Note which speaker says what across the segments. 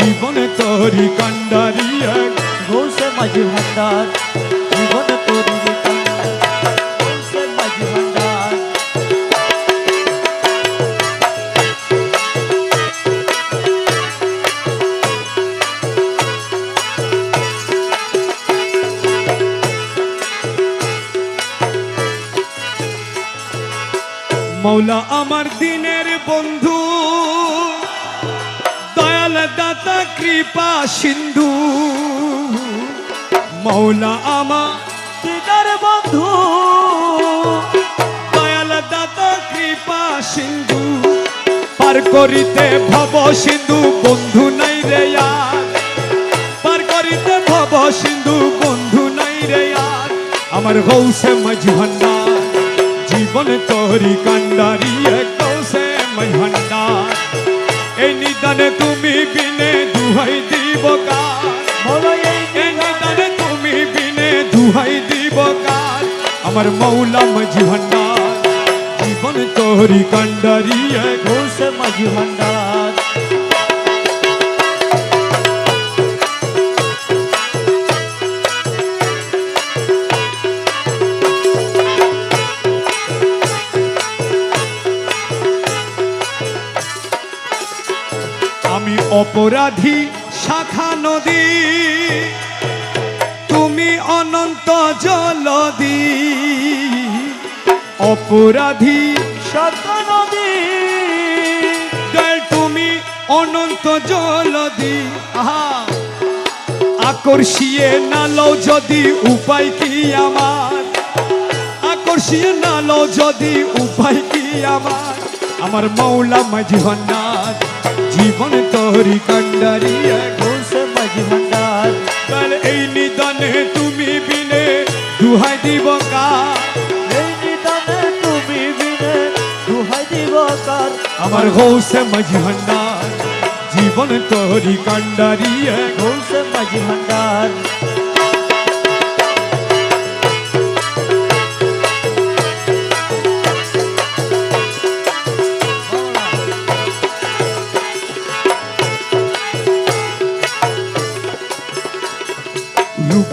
Speaker 1: জীবন তরি কান্ডারি
Speaker 2: মাঝি ভান্ডার। জীবন
Speaker 1: মৌলা আমার দিনের বন্ধু কৃপা সিন্ধু। মৌলা আমার
Speaker 2: দিদার বন্ধু।
Speaker 1: দয়াল দাতা, কৃপা সিন্ধু। পার করিতে ভব সিন্ধু, বন্ধু নাই রে আর। পার করিতে ভব সিন্ধু, বন্ধু নাই রে আর। আমার গৌসে মাঝ জীবন তোরি কান্ডারি গৌসে মাঝ এই নিদানে তুমি বিনে দুহাই দিব কার তুমি বিনে দুহাই দিব কার আমার মৌলা মাঝ ভান্ডার। জীবন তোহরি কান্ডারি
Speaker 2: ঘোষ মাঝি ভান্ডার।
Speaker 1: আমি অপরাধী শাখা নদী। তুমি অনন্ত জলদি। অপরাধী
Speaker 2: সত্য নদী।
Speaker 1: তুমি অনন্ত জলদি। আকর্ষিয়ে নালো যদি উপায় কি আমার? আকর্ষিয়ে নালো যদি উপায় কি আমার? আমার মৌলা মাঝি ভান্ডার জীবন তোরি কান্ডারি
Speaker 2: ঘোষে মাঝি ভান্ডার
Speaker 1: কাল এই নিদানে তুমি বিনে দুহাই দিব কা
Speaker 2: এই নিদানে তুমি বিনে দুহাই দিব কার
Speaker 1: আমার গৌসে মাঝি ভান্ডার জীবন তোরি কান্ডারি
Speaker 2: ঘোষে মাঝি ভান্ডার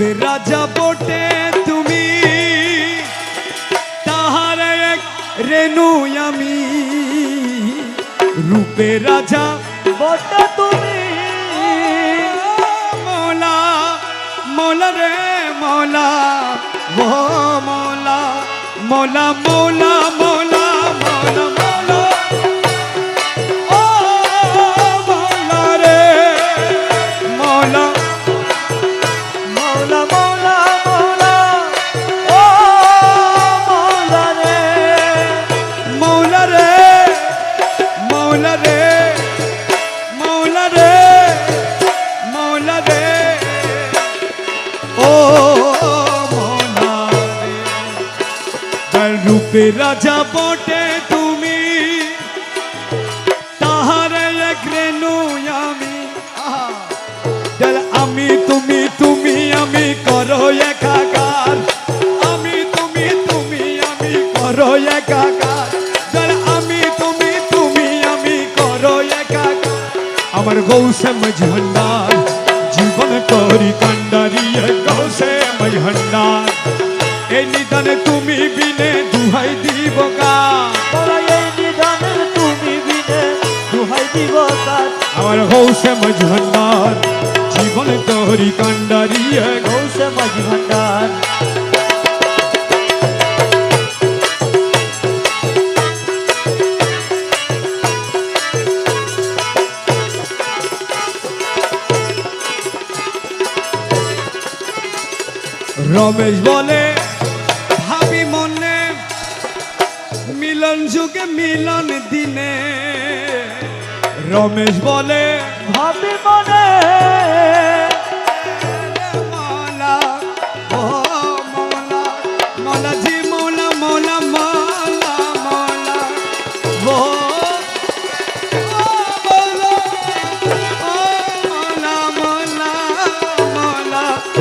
Speaker 1: রূপে রাজা বটে তুমি। তাহার এক রেণু আমি। রূপে রাজা
Speaker 2: বটা তুমি।
Speaker 1: মৌলা মৌলা রে মৌলা ও মৌলা মৌলা মৌলা। তার রূপে রাজা বটে তুমি। তাহার এক রেণু আমি। আমি তুমি তুমি, আমি করো একাকার। আমি তুমি তুমি, আমি করো একাকার। আমি তুমি তুমি, আমি করো একাকার। আমার গৌসে মজহন্ডার জীবন করি কান্ডারি গৌসে মজহন্ডার এই নিদানে তুমি বিনে দুহাই দিব
Speaker 2: এই নিদানে তুমি বিনে দুহাই দিব
Speaker 1: আমার গৌসে মজহন্ডার জীবন করি কান্ডারি
Speaker 2: ঘোষে মাঝি ভান্ডার
Speaker 1: রমেশ বলে যুগে মিলন দিনে। রমেশ বলে
Speaker 2: ভাবি বলে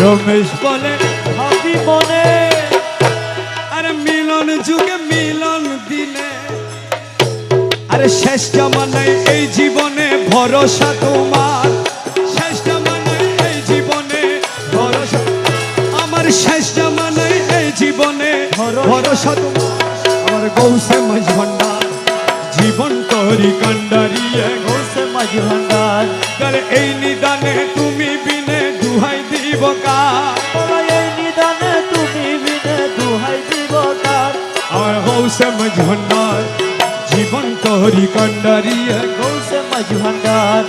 Speaker 1: রমেশ বলে আরে শেষ জামানায় এই জীবনে ভরসা তোমার। শেষ জামানায় এই জীবনে ভরসা আমার শেষ জামানায় এই জীবনে
Speaker 2: ভরসা
Speaker 1: তোমার। আমার গৌসে মাঝ ভান্ডার জীবন তরি কান্ডারিয়ে
Speaker 2: ঘোষে মাঝি ভান্ডার।
Speaker 1: গলে এই নিদানে তুমি বিনে দুহাই দিব কা
Speaker 2: বলো এই নিদানে তুমি বিনে দুহাই দিব কার।
Speaker 1: আমার গৌসে মাঝ ভান্ডার তরি কান্ডারিয়ে
Speaker 2: ঘোষে মাঝি ভান্ডার